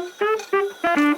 zaman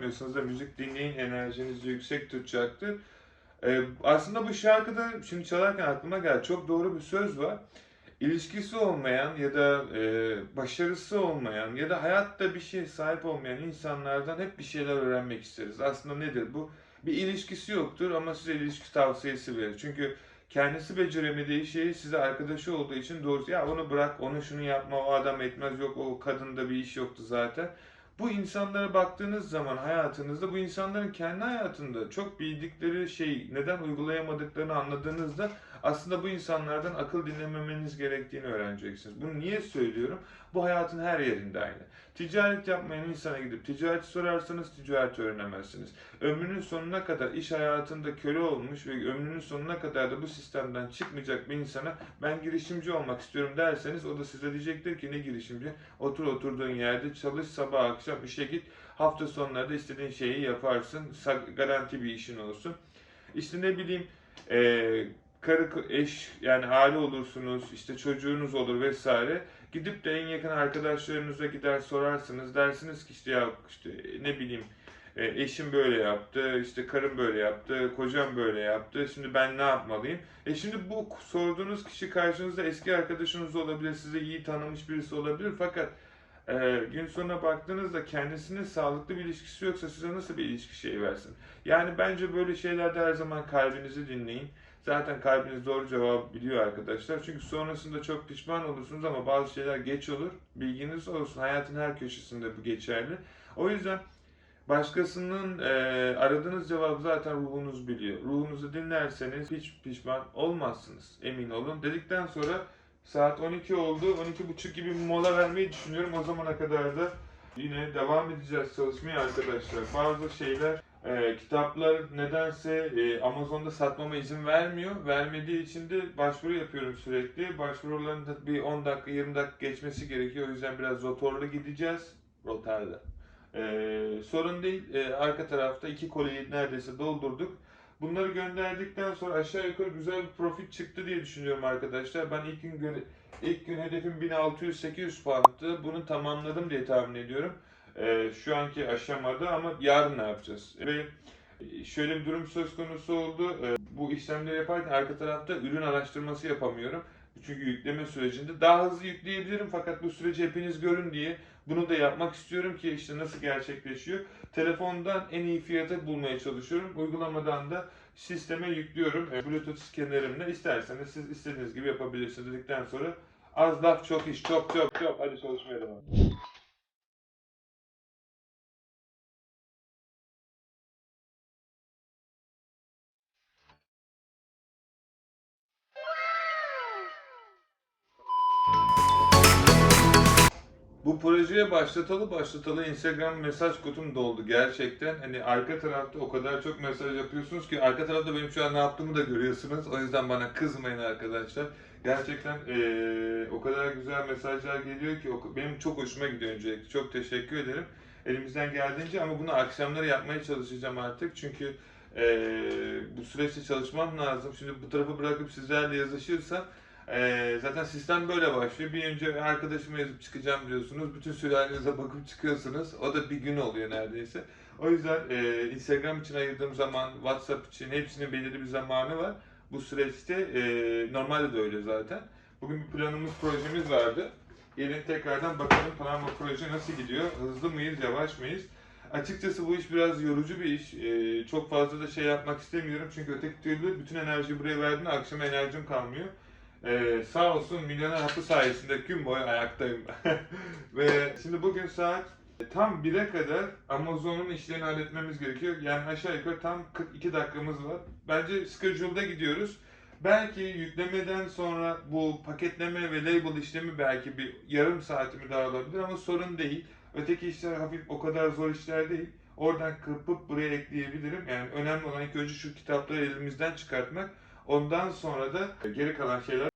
yapmıyorsanız da müzik dinleyin enerjinizi yüksek tutacaktır. Ee, aslında bu şarkıda şimdi çalarken aklıma geldi çok doğru bir söz var. İlişkisi olmayan ya da e, başarısı olmayan ya da hayatta bir şey sahip olmayan insanlardan hep bir şeyler öğrenmek isteriz. Aslında nedir bu? Bir ilişkisi yoktur ama size ilişki tavsiyesi verir. Çünkü kendisi beceremediği şeyi size arkadaşı olduğu için doğrusu ya onu bırak, onu şunu yapma, o adam etmez, yok o kadında bir iş yoktu zaten. Bu insanlara baktığınız zaman hayatınızda bu insanların kendi hayatında çok bildikleri şey neden uygulayamadıklarını anladığınızda aslında bu insanlardan akıl dinlememeniz gerektiğini öğreneceksiniz. Bunu niye söylüyorum? Bu hayatın her yerinde aynı. Ticaret yapmayan insana gidip ticareti sorarsanız ticareti öğrenemezsiniz. Ömrünün sonuna kadar iş hayatında köle olmuş ve ömrünün sonuna kadar da bu sistemden çıkmayacak bir insana ben girişimci olmak istiyorum derseniz o da size diyecektir ki ne girişimci? Otur oturduğun yerde çalış sabah akşam işe git. Hafta sonları da istediğin şeyi yaparsın. Garanti bir işin olsun. İşte ne bileyim eee karı eş yani aile olursunuz işte çocuğunuz olur vesaire. Gidip de en yakın arkadaşlarınıza gider sorarsınız. Dersiniz ki işte ya işte ne bileyim e, eşim böyle yaptı işte karım böyle yaptı kocam böyle yaptı. Şimdi ben ne yapmalıyım? E şimdi bu sorduğunuz kişi karşınızda eski arkadaşınız olabilir size iyi tanımış birisi olabilir. Fakat e, gün sonuna baktığınızda kendisinin sağlıklı bir ilişkisi yoksa size nasıl bir ilişki şeyi versin? Yani bence böyle şeylerde her zaman kalbinizi dinleyin Zaten kalbiniz doğru cevabı biliyor arkadaşlar. Çünkü sonrasında çok pişman olursunuz ama bazı şeyler geç olur. Bilginiz olsun. Hayatın her köşesinde bu geçerli. O yüzden başkasının e, aradığınız cevabı zaten ruhunuz biliyor. Ruhunuzu dinlerseniz hiç pişman olmazsınız. Emin olun. Dedikten sonra saat 12 oldu. 12.30 gibi mola vermeyi düşünüyorum. O zamana kadar da yine devam edeceğiz çalışmaya arkadaşlar. Bazı şeyler ee, kitaplar nedense e, Amazon'da satmama izin vermiyor. Vermediği için de başvuru yapıyorum sürekli. Başvuruların da bir 10 dakika 20 dakika geçmesi gerekiyor. O yüzden biraz rotorlu gideceğiz. Rotarlı. Ee, sorun değil. Ee, arka tarafta iki koliyi neredeyse doldurduk. Bunları gönderdikten sonra aşağı yukarı güzel bir profit çıktı diye düşünüyorum arkadaşlar. Ben ilk gün ilk gün hedefim 1600-800 pound'tı. Bunu tamamladım diye tahmin ediyorum e, şu anki aşamada ama yarın ne yapacağız? Ve şöyle bir durum söz konusu oldu. E, bu işlemleri yaparken arka tarafta ürün araştırması yapamıyorum. Çünkü yükleme sürecinde daha hızlı yükleyebilirim fakat bu süreci hepiniz görün diye bunu da yapmak istiyorum ki işte nasıl gerçekleşiyor. Telefondan en iyi fiyatı bulmaya çalışıyorum. Uygulamadan da sisteme yüklüyorum. E, Bluetooth skenerimle isterseniz siz istediğiniz gibi yapabilirsiniz dedikten sonra az laf çok iş çok çok çok hadi çalışmaya devam. Bu projeye başlatalı başlatalı Instagram mesaj kutum doldu gerçekten. Hani arka tarafta o kadar çok mesaj yapıyorsunuz ki arka tarafta benim şu an ne yaptığımı da görüyorsunuz. O yüzden bana kızmayın arkadaşlar. Gerçekten eee, o kadar güzel mesajlar geliyor ki benim çok hoşuma gidiyor öncelikle. Çok teşekkür ederim. Elimizden geldiğince ama bunu akşamları yapmaya çalışacağım artık. Çünkü eee, bu süreçte çalışmam lazım. Şimdi bu tarafı bırakıp sizlerle yazışırsam ee, zaten sistem böyle başlıyor. Bir önce arkadaşıma yazıp çıkacağım diyorsunuz. Bütün sülalenize bakıp çıkıyorsunuz. O da bir gün oluyor neredeyse. O yüzden e, Instagram için ayırdığım zaman, WhatsApp için hepsinin belirli bir zamanı var. Bu süreçte e, normalde de öyle zaten. Bugün bir planımız, projemiz vardı. Gelin tekrardan bakalım plan ve proje nasıl gidiyor? Hızlı mıyız, yavaş mıyız? Açıkçası bu iş biraz yorucu bir iş. Ee, çok fazla da şey yapmak istemiyorum çünkü öteki türlü bütün enerjiyi buraya verdiğinde akşama enerjim kalmıyor. Ee, sağ olsun milyoner hapı sayesinde gün boyu ayaktayım. Ve şimdi bugün saat tam 1'e kadar Amazon'un işlerini halletmemiz gerekiyor. Yani aşağı yukarı tam 42 dakikamız var. Bence schedule'da gidiyoruz. Belki yüklemeden sonra bu paketleme ve label işlemi belki bir yarım saatimi daha alabilir ama sorun değil. Öteki işler hafif o kadar zor işler değil. Oradan kırpıp buraya ekleyebilirim. Yani önemli olan ilk önce şu kitapları elimizden çıkartmak. Ondan sonra da geri kalan şeyler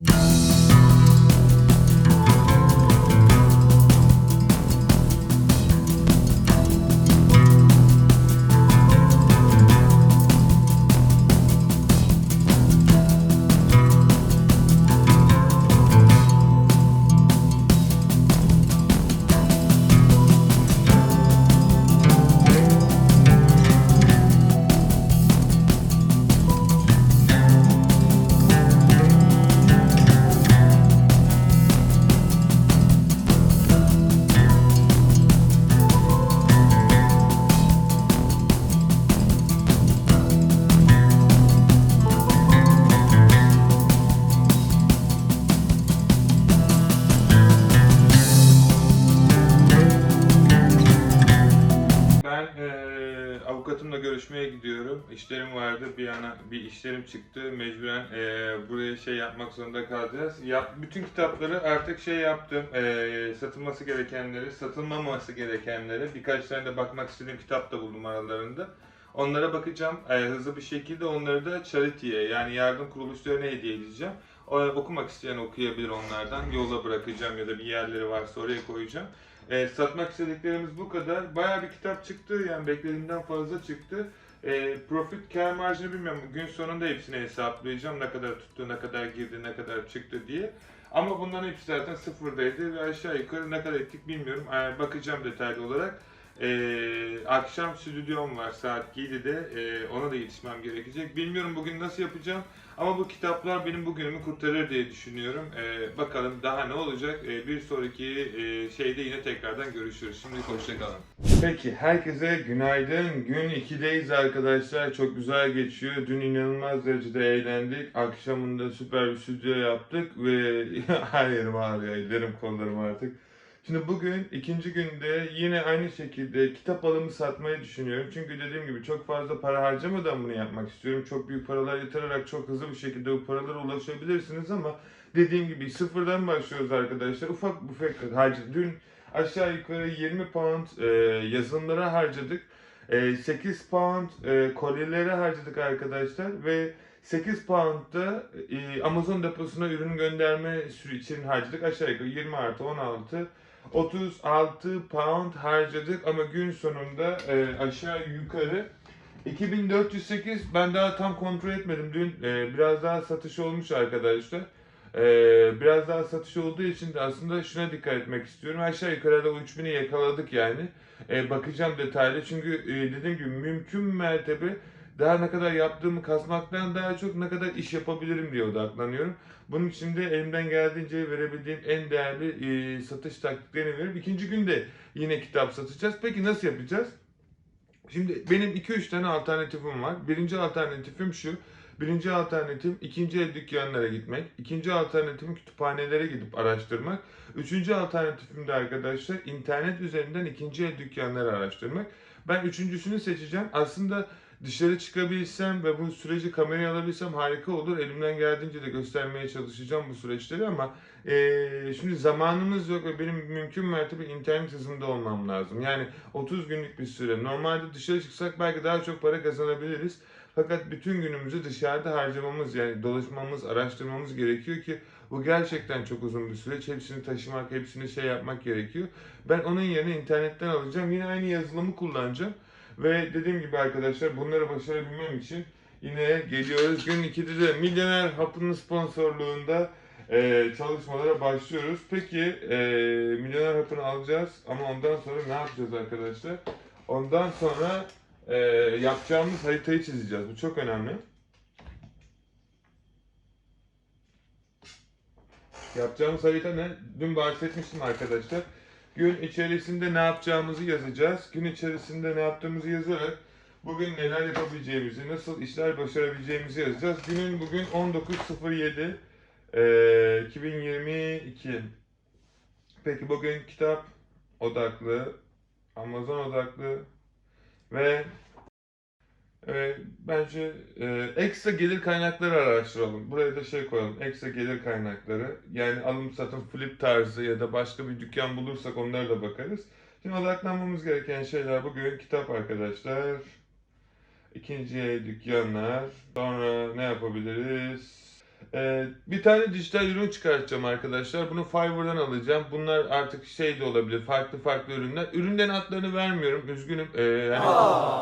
İşlerim vardı. Bir yana bir işlerim çıktı. Mecburen eee, buraya şey yapmak zorunda kalacağız. Yap, bütün kitapları artık şey yaptım. Eee, satılması gerekenleri, satılmaması gerekenleri. Birkaç tane de bakmak istediğim kitap da buldum aralarında. Onlara bakacağım. Eee, hızlı bir şekilde onları da charity'ye yani yardım kuruluşlarına hediye edeceğim. O, okumak isteyen okuyabilir onlardan. Yola bırakacağım ya da bir yerleri varsa oraya koyacağım. E, satmak istediklerimiz bu kadar. Bayağı bir kitap çıktı yani beklediğimden fazla çıktı. E, profit kar marjını bilmiyorum. Gün sonunda hepsini hesaplayacağım. Ne kadar tuttu, ne kadar girdi, ne kadar çıktı diye. Ama bunların hepsi zaten sıfırdaydı ve aşağı yukarı ne kadar ettik bilmiyorum. E, bakacağım detaylı olarak. E, akşam stüdyom var saat 7'de. E, ona da yetişmem gerekecek. Bilmiyorum bugün nasıl yapacağım. Ama bu kitaplar benim bugünümü kurtarır diye düşünüyorum. Ee, bakalım daha ne olacak? Ee, bir sonraki e, şeyde yine tekrardan görüşürüz. Şimdi hoşçakalın. Peki herkese günaydın. Gün 2'deyiz arkadaşlar. Çok güzel geçiyor. Dün inanılmaz derecede eğlendik. Akşamında süper bir stüdyo yaptık ve her yerim ağrıyor. Ellerim kollarım artık. Şimdi bugün ikinci günde yine aynı şekilde kitap alımı satmayı düşünüyorum. Çünkü dediğim gibi çok fazla para harcamadan bunu yapmak istiyorum. Çok büyük paralar yatırarak çok hızlı bir şekilde bu paralara ulaşabilirsiniz ama dediğim gibi sıfırdan başlıyoruz arkadaşlar. Ufak ufak harcı. Dün aşağı yukarı 20 pound e, yazılımlara harcadık. E, 8 pound e, kolyelere harcadık arkadaşlar ve 8 pound da e, Amazon deposuna ürün gönderme sürü için harcadık. Aşağı yukarı 20 artı 16 36 pound harcadık ama gün sonunda e, aşağı yukarı 2408 ben daha tam kontrol etmedim. Dün e, biraz daha satış olmuş arkadaşlar. E, biraz daha satış olduğu için de aslında şuna dikkat etmek istiyorum. Aşağı yukarıda o 3000'i yakaladık yani. E, bakacağım detaylı çünkü e, dediğim gibi mümkün mertebe daha ne kadar yaptığımı kasmaktan daha çok ne kadar iş yapabilirim diye odaklanıyorum. Bunun için de elimden geldiğince verebildiğim en değerli e, satış taktiklerini veriyorum. İkinci günde yine kitap satacağız. Peki nasıl yapacağız? Şimdi benim 2-3 tane alternatifim var. Birinci alternatifim şu. Birinci alternatifim ikinci el dükkanlara gitmek. İkinci alternatifim kütüphanelere gidip araştırmak. Üçüncü alternatifim de arkadaşlar internet üzerinden ikinci el dükkanları araştırmak. Ben üçüncüsünü seçeceğim. Aslında dışarı çıkabilsem ve bu süreci kameraya alabilsem harika olur. Elimden geldiğince de göstermeye çalışacağım bu süreçleri ama eee, şimdi zamanımız yok ve benim mümkün mertebe internet hızında olmam lazım. Yani 30 günlük bir süre. Normalde dışarı çıksak belki daha çok para kazanabiliriz. Fakat bütün günümüzü dışarıda harcamamız yani dolaşmamız, araştırmamız gerekiyor ki bu gerçekten çok uzun bir süreç. Hepsini taşımak, hepsini şey yapmak gerekiyor. Ben onun yerine internetten alacağım. Yine aynı yazılımı kullanacağım. Ve dediğim gibi arkadaşlar bunları başarabilmem için yine geliyoruz. Gün 2'de de Milyoner Hapı'nın sponsorluğunda e, çalışmalara başlıyoruz. Peki e, Milyoner Hapı'nı alacağız ama ondan sonra ne yapacağız arkadaşlar? Ondan sonra e, yapacağımız haritayı çizeceğiz. Bu çok önemli. Yapacağımız harita ne? Dün bahsetmiştim arkadaşlar. Gün içerisinde ne yapacağımızı yazacağız. Gün içerisinde ne yaptığımızı yazarak bugün neler yapabileceğimizi, nasıl işler başarabileceğimizi yazacağız. Günün bugün 19.07. Ee, 2022. Peki bugün kitap odaklı, Amazon odaklı ve e, bence e, ekstra gelir kaynakları araştıralım. Buraya da şey koyalım. Ekstra gelir kaynakları. Yani alım satım flip tarzı ya da başka bir dükkan bulursak onlara da bakarız. Şimdi odaklanmamız gereken şeyler bugün kitap arkadaşlar. İkinci dükkanlar. Sonra ne yapabiliriz? Ee, bir tane dijital ürün çıkartacağım arkadaşlar. Bunu Fiverr'dan alacağım. Bunlar artık şey de olabilir. Farklı farklı ürünler. Ürünlerin adlarını vermiyorum. Üzgünüm. Ee, yani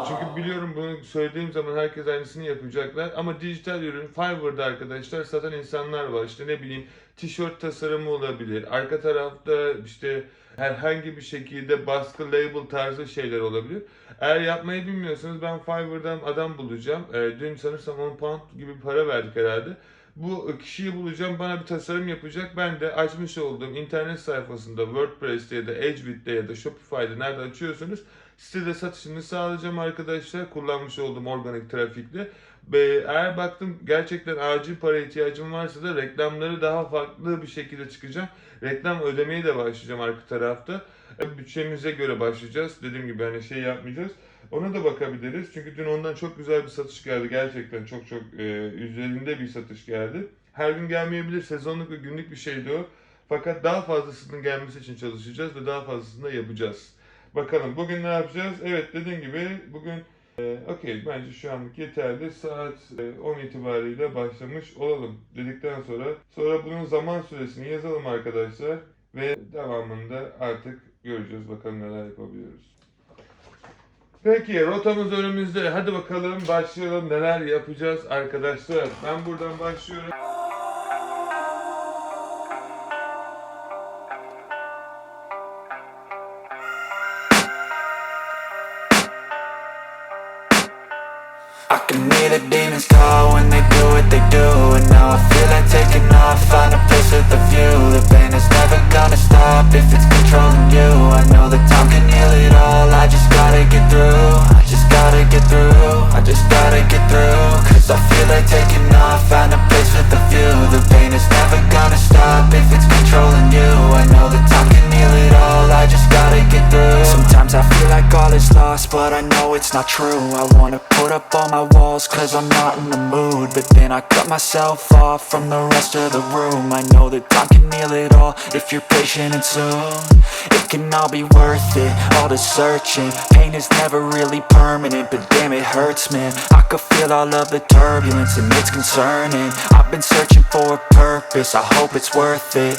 çünkü biliyorum bunu söylediğim zaman herkes aynısını yapacaklar. Ama dijital ürün Fiverr'da arkadaşlar satan insanlar var. İşte ne bileyim tişört tasarımı olabilir. Arka tarafta işte herhangi bir şekilde baskı label tarzı şeyler olabilir. Eğer yapmayı bilmiyorsanız ben Fiverr'dan adam bulacağım. Ee, dün sanırsam 10 pound gibi para verdik herhalde. Bu kişiyi bulacağım, bana bir tasarım yapacak. Ben de açmış olduğum internet sayfasında WordPress'te ya da Edgevid'de ya da Shopify'da nerede açıyorsunuz sitede satışını sağlayacağım arkadaşlar. Kullanmış olduğum organik trafikle. Eğer baktım gerçekten acil para ihtiyacım varsa da reklamları daha farklı bir şekilde çıkacağım. Reklam ödemeye de başlayacağım arka tarafta. Bütçemize göre başlayacağız. Dediğim gibi hani şey yapmayacağız. Ona da bakabiliriz. Çünkü dün ondan çok güzel bir satış geldi. Gerçekten çok çok e, üzerinde bir satış geldi. Her gün gelmeyebilir. Sezonluk ve günlük bir şeydi o. Fakat daha fazlasının gelmesi için çalışacağız ve daha fazlasını da yapacağız. Bakalım bugün ne yapacağız? Evet dediğim gibi bugün e, okey bence şu anlık yeterli. Saat e, 10 itibariyle başlamış olalım dedikten sonra sonra bunun zaman süresini yazalım arkadaşlar ve devamında artık göreceğiz bakalım neler yapabiliyoruz. Peki rotamız önümüzde. Hadi bakalım başlayalım neler yapacağız arkadaşlar. Ben buradan başlıyorum. Then I cut myself off from the rest of the room. I know that time can heal it all if you're patient and soon. It can all be worth it, all the searching. Pain is never really permanent, but damn it hurts man. I could feel all of the turbulence and it's concerning. I've been searching for a purpose, I hope it's worth it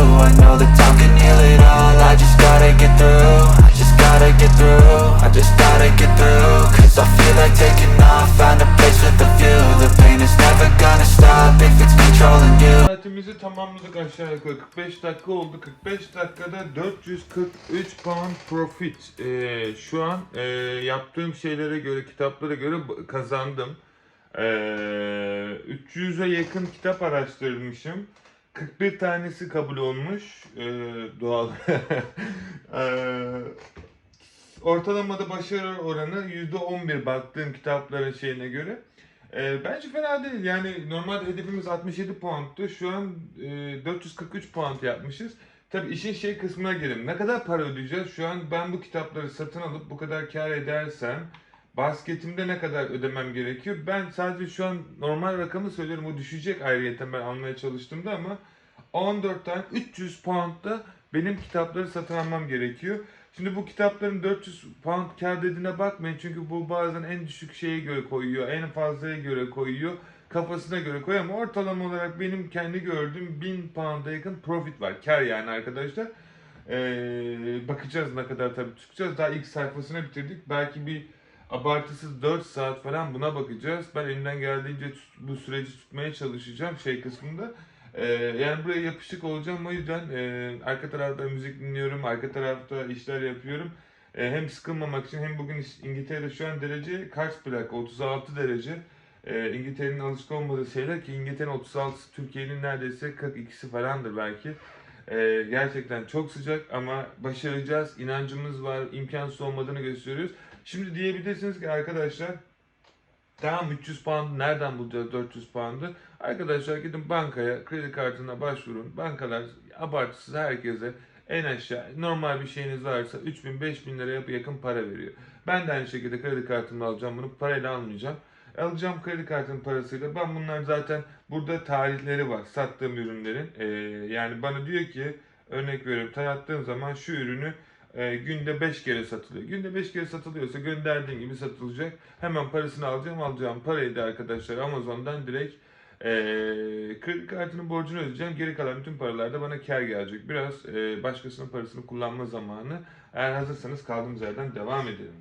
you I know that time can heal it all, I just gotta get through. I just gotta get through, I just gotta get through. Cause I feel like taking off, find a place with a view. The pain is never gonna stop if it's controlling you. Saatimizi tamamladık aşağı yukarı 45 dakika oldu. 45 dakikada 443 pound profit. Ee, şu an e, yaptığım şeylere göre kitaplara göre kazandım. Ee, 300'e yakın kitap araştırmışım 41 tanesi kabul olmuş ee, doğal Ee, ortalamada başarı oranı %11 baktığım kitapların şeyine göre ee, bence fena değil. Yani normalde hedefimiz 67 puandı. Şu an e, 443 puan yapmışız. Tabii işin şey kısmına gelelim. Ne kadar para ödeyeceğiz? Şu an ben bu kitapları satın alıp bu kadar kar edersem basketimde ne kadar ödemem gerekiyor? Ben sadece şu an normal rakamı söylüyorum. O düşecek ayrıyeten ben almaya çalıştığımda ama 14 tane 300 pound'da benim kitapları satın almam gerekiyor. Şimdi bu kitapların 400 pound kar dediğine bakmayın çünkü bu bazen en düşük şeye göre koyuyor, en fazlaya göre koyuyor. kafasına göre koyuyor ama ortalama olarak benim kendi gördüğüm 1000 pound'a yakın profit var. Kar yani arkadaşlar. Ee, bakacağız ne kadar tabii tutacağız. Daha ilk sayfasını bitirdik. Belki bir abartısız 4 saat falan buna bakacağız. Ben elimden geldiğince bu süreci tutmaya çalışacağım şey kısmında. Ee, yani buraya yapışık olacağım. O yüzden e, arka tarafta müzik dinliyorum, arka tarafta işler yapıyorum. E, hem sıkılmamak için hem bugün İngiltere'de şu an derece kaç plaka? 36 derece. E, İngiltere'nin alışık olmadığı şeyler ki İngiltere'nin 36 Türkiye'nin neredeyse 42'si falandır belki. E, gerçekten çok sıcak ama başaracağız. İnancımız var, imkansız olmadığını gösteriyoruz. Şimdi diyebilirsiniz ki arkadaşlar Tamam 300 pound nereden bulacağız 400 pound'ı? Arkadaşlar gidin bankaya kredi kartına başvurun. Bankalar abartısız herkese en aşağı normal bir şeyiniz varsa 3000 5000 liraya yakın para veriyor. Ben de aynı şekilde kredi kartımla alacağım bunu parayla almayacağım. Alacağım kredi kartının parasıyla. Ben bunlar zaten burada tarihleri var sattığım ürünlerin. Ee, yani bana diyor ki örnek veriyorum tarattığım zaman şu ürünü e, günde 5 kere satılıyor. Günde 5 kere satılıyorsa gönderdiğim gibi satılacak. Hemen parasını alacağım. Alacağım parayı da arkadaşlar Amazon'dan direkt e, kredi kartının borcunu ödeyeceğim. Geri kalan bütün paralar da bana kar gelecek. Biraz e, başkasının parasını kullanma zamanı. Eğer hazırsanız kaldığımız yerden devam edelim.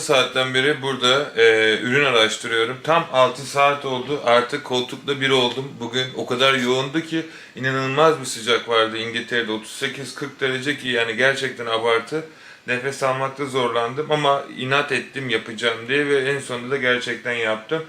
6 saatten beri burada e, ürün araştırıyorum. Tam 6 saat oldu. Artık koltukta bir oldum. Bugün o kadar yoğundu ki inanılmaz bir sıcak vardı İngiltere'de. 38-40 derece ki yani gerçekten abartı. Nefes almakta zorlandım ama inat ettim yapacağım diye ve en sonunda da gerçekten yaptım.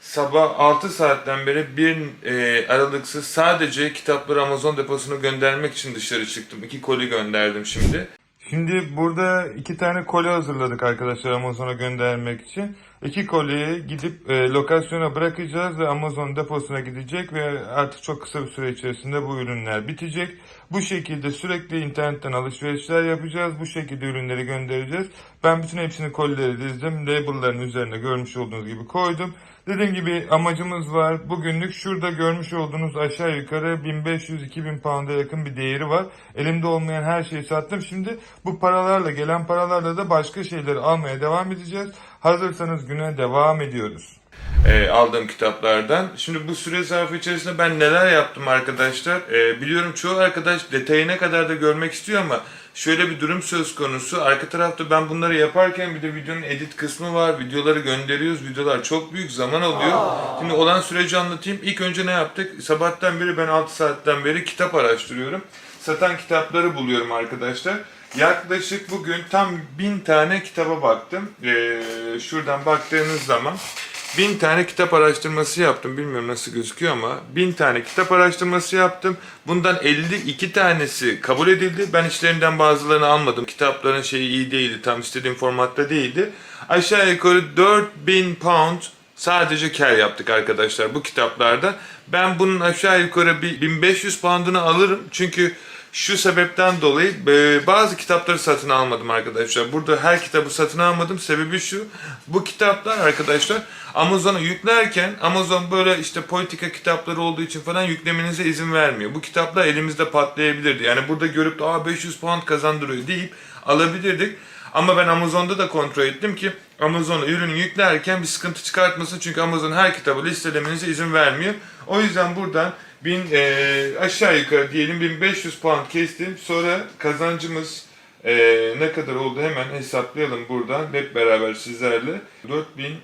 Sabah 6 saatten beri bir e, aralıksız sadece kitapları Amazon deposuna göndermek için dışarı çıktım. İki koli gönderdim şimdi. Şimdi burada iki tane koli hazırladık arkadaşlar Amazon'a göndermek için. İki koliyi gidip e, lokasyona bırakacağız ve Amazon deposuna gidecek ve artık çok kısa bir süre içerisinde bu ürünler bitecek. Bu şekilde sürekli internetten alışverişler yapacağız. Bu şekilde ürünleri göndereceğiz. Ben bütün hepsini kolileri dizdim. Label'ların üzerine görmüş olduğunuz gibi koydum. Dediğim gibi amacımız var. Bugünlük şurada görmüş olduğunuz aşağı yukarı 1500-2000 pound'a yakın bir değeri var. Elimde olmayan her şeyi sattım. Şimdi bu paralarla gelen paralarla da başka şeyleri almaya devam edeceğiz. Hazırsanız güne devam ediyoruz. Ee, aldığım kitaplardan. Şimdi bu süre zarfı içerisinde ben neler yaptım arkadaşlar? Ee, biliyorum çoğu arkadaş detayına kadar da görmek istiyor ama şöyle bir durum söz konusu. Arka tarafta ben bunları yaparken bir de videonun edit kısmı var. Videoları gönderiyoruz. Videolar çok büyük zaman alıyor. Şimdi olan süreci anlatayım. İlk önce ne yaptık? Sabahtan beri ben 6 saatten beri kitap araştırıyorum. Satan kitapları buluyorum arkadaşlar. Yaklaşık bugün tam bin tane kitaba baktım. Ee, şuradan baktığınız zaman bin tane kitap araştırması yaptım. Bilmiyorum nasıl gözüküyor ama bin tane kitap araştırması yaptım. Bundan 52 tanesi kabul edildi. Ben içlerinden bazılarını almadım. Kitapların şeyi iyi değildi. Tam istediğim formatta değildi. Aşağı yukarı 4000 pound sadece kar yaptık arkadaşlar bu kitaplarda. Ben bunun aşağı yukarı bir 1500 pound'unu alırım. Çünkü şu sebepten dolayı e, bazı kitapları satın almadım arkadaşlar. Burada her kitabı satın almadım. Sebebi şu. Bu kitaplar arkadaşlar Amazon'a yüklerken Amazon böyle işte politika kitapları olduğu için falan yüklemenize izin vermiyor. Bu kitaplar elimizde patlayabilirdi. Yani burada görüp de Aa, 500 pound kazandırıyor deyip alabilirdik. Ama ben Amazon'da da kontrol ettim ki Amazon'a ürünü yüklerken bir sıkıntı çıkartmasın. Çünkü Amazon her kitabı listelemenize izin vermiyor. O yüzden buradan bin, e, aşağı yukarı diyelim 1500 pound kestim. Sonra kazancımız e, ne kadar oldu hemen hesaplayalım buradan hep beraber sizlerle. 4000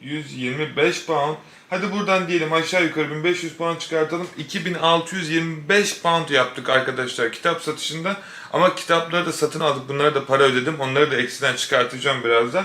125 pound. Hadi buradan diyelim aşağı yukarı 1500 pound çıkartalım. 2625 pound yaptık arkadaşlar kitap satışında. Ama kitapları da satın aldık. Bunlara da para ödedim. Onları da eksiden çıkartacağım birazdan.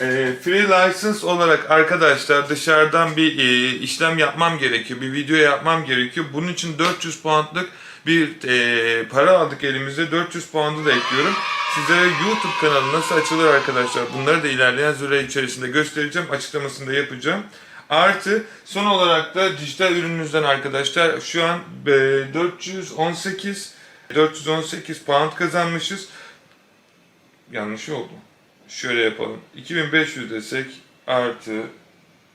Ee, free license olarak arkadaşlar dışarıdan bir e, işlem yapmam gerekiyor. Bir video yapmam gerekiyor. Bunun için 400 poundlık bir e, para aldık elimize. 400 pound'u da ekliyorum. Sizlere YouTube kanalı nasıl açılır arkadaşlar bunları da ilerleyen süre içerisinde göstereceğim. Açıklamasını da yapacağım. Artı son olarak da dijital ürününüzden arkadaşlar şu an e, 418 418 pound kazanmışız. Yanlış oldu. Şöyle yapalım. 2500 desek artı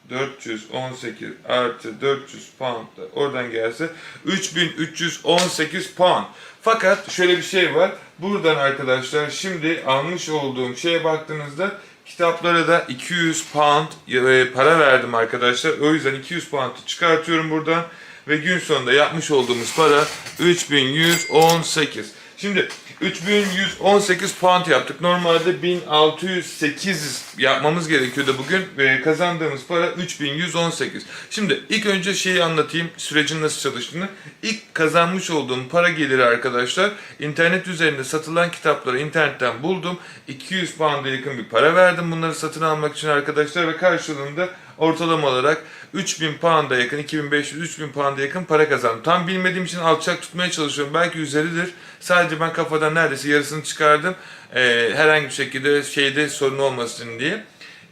418 artı 400 pound da oradan gelse 3318 pound. Fakat şöyle bir şey var. Buradan arkadaşlar şimdi almış olduğum şeye baktığınızda kitaplara da 200 pound e, para verdim arkadaşlar. O yüzden 200 pound çıkartıyorum buradan ve gün sonunda yapmış olduğumuz para 3118. Şimdi 3118 pound yaptık. Normalde 1608 yapmamız gerekiyordu bugün ve kazandığımız para 3118. Şimdi ilk önce şeyi anlatayım sürecin nasıl çalıştığını. İlk kazanmış olduğum para geliri arkadaşlar internet üzerinde satılan kitapları internetten buldum. 200 pound'a yakın bir para verdim bunları satın almak için arkadaşlar ve karşılığında ortalama olarak 3000 pound'a yakın, 2500-3000 pound'a yakın para kazandım. Tam bilmediğim için alçak tutmaya çalışıyorum. Belki üzeridir. Sadece ben kafadan neredeyse yarısını çıkardım. Ee, herhangi bir şekilde şeyde sorun olmasın diye.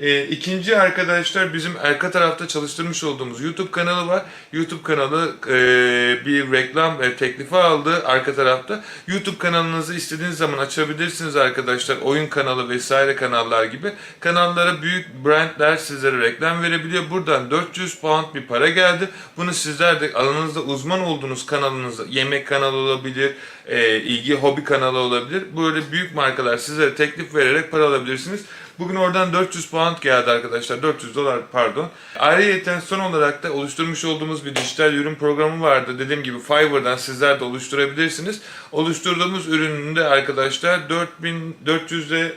Ee, ikinci arkadaşlar bizim arka tarafta çalıştırmış olduğumuz YouTube kanalı var. YouTube kanalı e, bir reklam e, teklifi aldı arka tarafta. YouTube kanalınızı istediğiniz zaman açabilirsiniz arkadaşlar. Oyun kanalı vesaire kanallar gibi. Kanallara büyük brandler sizlere reklam verebiliyor. Buradan 400 pound bir para geldi. Bunu sizler de alanınızda uzman olduğunuz kanalınızda yemek kanalı olabilir, e, ilgi hobi kanalı olabilir. Böyle büyük markalar sizlere teklif vererek para alabilirsiniz. Bugün oradan 400 pound geldi arkadaşlar. 400 dolar pardon. Ayrıyeten son olarak da oluşturmuş olduğumuz bir dijital ürün programı vardı. Dediğim gibi Fiverr'dan sizler de oluşturabilirsiniz. Oluşturduğumuz ürününde arkadaşlar 4400'de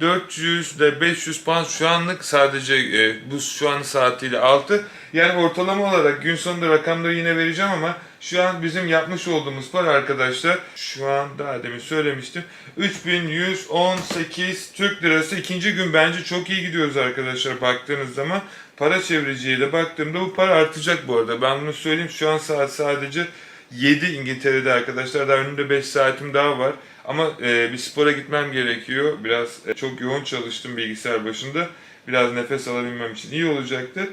400 ile 500 pound şu anlık sadece e, bu şu an saatiyle 6. Yani ortalama olarak gün sonunda rakamları yine vereceğim ama şu an bizim yapmış olduğumuz para arkadaşlar şu an daha demin söylemiştim 3118 Türk Lirası ikinci gün. Bence çok iyi gidiyoruz arkadaşlar baktığınız zaman. Para çeviriciyle baktığımda bu para artacak bu arada. Ben bunu söyleyeyim şu an saat sadece 7 İngiltere'de arkadaşlar. Daha önümde 5 saatim daha var ama e, bir spora gitmem gerekiyor biraz e, çok yoğun çalıştım bilgisayar başında biraz nefes alabilmem için iyi olacaktı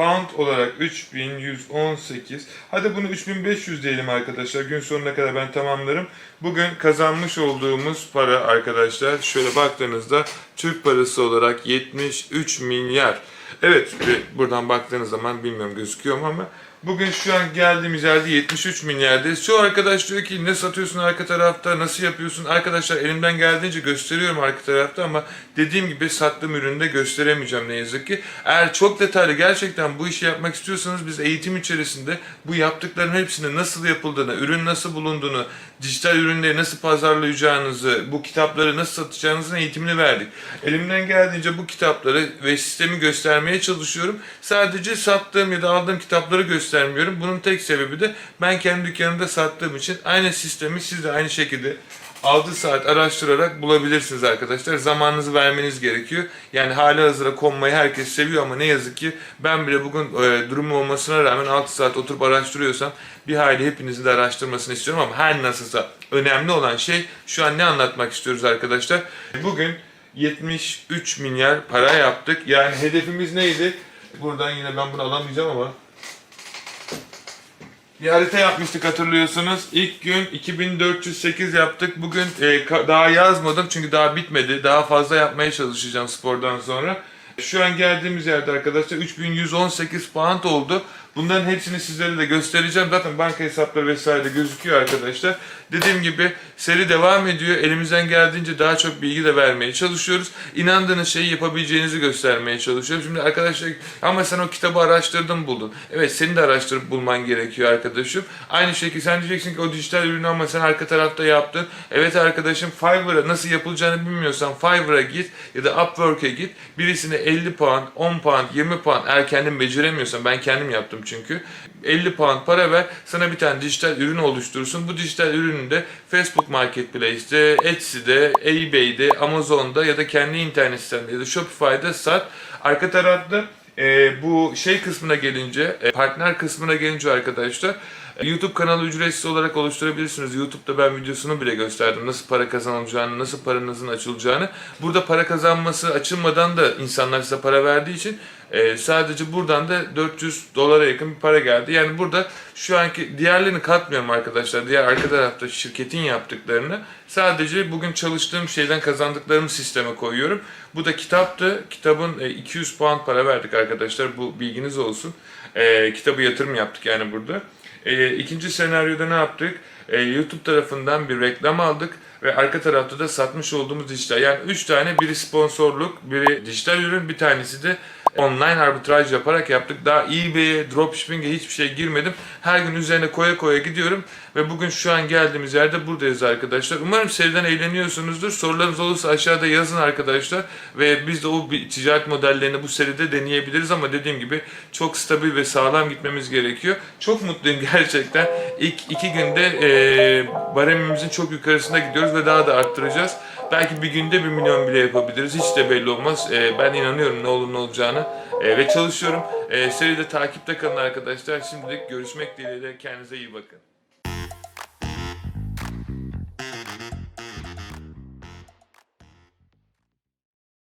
Pound olarak 3118. Hadi bunu 3500 diyelim arkadaşlar. Gün sonuna kadar ben tamamlarım. Bugün kazanmış olduğumuz para arkadaşlar şöyle baktığınızda Türk parası olarak 73 milyar. Evet ve buradan baktığınız zaman bilmiyorum gözüküyor mu ama Bugün şu an geldiğimiz yerde 73 milyardayız. Çoğu arkadaş diyor ki ne satıyorsun arka tarafta, nasıl yapıyorsun? Arkadaşlar elimden geldiğince gösteriyorum arka tarafta ama dediğim gibi sattığım üründe gösteremeyeceğim ne yazık ki. Eğer çok detaylı gerçekten bu işi yapmak istiyorsanız biz eğitim içerisinde bu yaptıkların hepsini nasıl yapıldığını, ürün nasıl bulunduğunu, dijital ürünleri nasıl pazarlayacağınızı, bu kitapları nasıl satacağınızın eğitimini verdik. Elimden geldiğince bu kitapları ve sistemi göstermeye çalışıyorum. Sadece sattığım ya da aldığım kitapları göstermiyorum. Bunun tek sebebi de ben kendi dükkanımda sattığım için aynı sistemi siz de aynı şekilde 6 saat araştırarak bulabilirsiniz arkadaşlar. Zamanınızı vermeniz gerekiyor. Yani hali hazıra konmayı herkes seviyor ama ne yazık ki ben bile bugün e, durumu olmasına rağmen 6 saat oturup araştırıyorsam bir hayli hepinizin de araştırmasını istiyorum ama her nasılsa önemli olan şey şu an ne anlatmak istiyoruz arkadaşlar. Bugün 73 milyar para yaptık. Yani hedefimiz neydi? Buradan yine ben bunu alamayacağım ama bir harita yapmıştık hatırlıyorsunuz. İlk gün 2408 yaptık. Bugün e, daha yazmadım çünkü daha bitmedi. Daha fazla yapmaya çalışacağım spordan sonra. Şu an geldiğimiz yerde arkadaşlar 3118 pound oldu. Bunların hepsini sizlere de göstereceğim. Zaten banka hesapları vesaire gözüküyor arkadaşlar. Dediğim gibi seri devam ediyor. Elimizden geldiğince daha çok bilgi de vermeye çalışıyoruz. İnandığınız şeyi yapabileceğinizi göstermeye çalışıyorum. Şimdi arkadaşlar ama sen o kitabı araştırdın buldun. Evet senin de araştırıp bulman gerekiyor arkadaşım. Aynı şekilde sen diyeceksin ki o dijital ürünü ama sen arka tarafta yaptın. Evet arkadaşım Fiverr'a nasıl yapılacağını bilmiyorsan Fiverr'a git ya da Upwork'e git. Birisine 50 pound, 10 pound, 20 pound eğer kendin beceremiyorsan ben kendim yaptım çünkü. 50 pound para ver sana bir tane dijital ürün oluşturursun. Bu dijital ürünü de Facebook Marketplace'te, Etsy'de, eBay'de, Amazon'da ya da kendi internet sitende ya da Shopify'da sat. Arka tarafta e, bu şey kısmına gelince, e, partner kısmına gelince arkadaşlar e, YouTube kanalı ücretsiz olarak oluşturabilirsiniz. YouTube'da ben videosunu bile gösterdim. Nasıl para kazanılacağını, nasıl paranızın açılacağını. Burada para kazanması açılmadan da insanlar size para verdiği için e, sadece buradan da 400 dolara yakın bir para geldi. Yani burada şu anki diğerlerini katmıyorum arkadaşlar. Diğer arka tarafta şirketin yaptıklarını sadece bugün çalıştığım şeyden kazandıklarımı sisteme koyuyorum. Bu da kitaptı. Kitabın e, 200 puan para verdik arkadaşlar. Bu bilginiz olsun. E, kitabı yatırım yaptık yani burada. E, ikinci senaryoda ne yaptık? E, YouTube tarafından bir reklam aldık ve arka tarafta da satmış olduğumuz dijital. Yani 3 tane biri sponsorluk, biri dijital ürün, bir tanesi de online arbitraj yaparak yaptık. Daha eBay'e, dropshipping'e hiçbir şey girmedim. Her gün üzerine koya koya gidiyorum ve bugün şu an geldiğimiz yerde buradayız arkadaşlar. Umarım seriden eğleniyorsunuzdur. Sorularınız olursa aşağıda yazın arkadaşlar ve biz de o ticaret modellerini bu seride deneyebiliriz ama dediğim gibi çok stabil ve sağlam gitmemiz gerekiyor. Çok mutluyum gerçekten. İlk iki günde e, baremimizin çok yukarısına gidiyoruz ve daha da arttıracağız. Belki bir günde bir milyon bile yapabiliriz. Hiç de belli olmaz. E, ben inanıyorum ne olur ne olacağını E, ve çalışıyorum. E, seride takipte kalın arkadaşlar. Şimdilik görüşmek dileğiyle. Kendinize iyi bakın.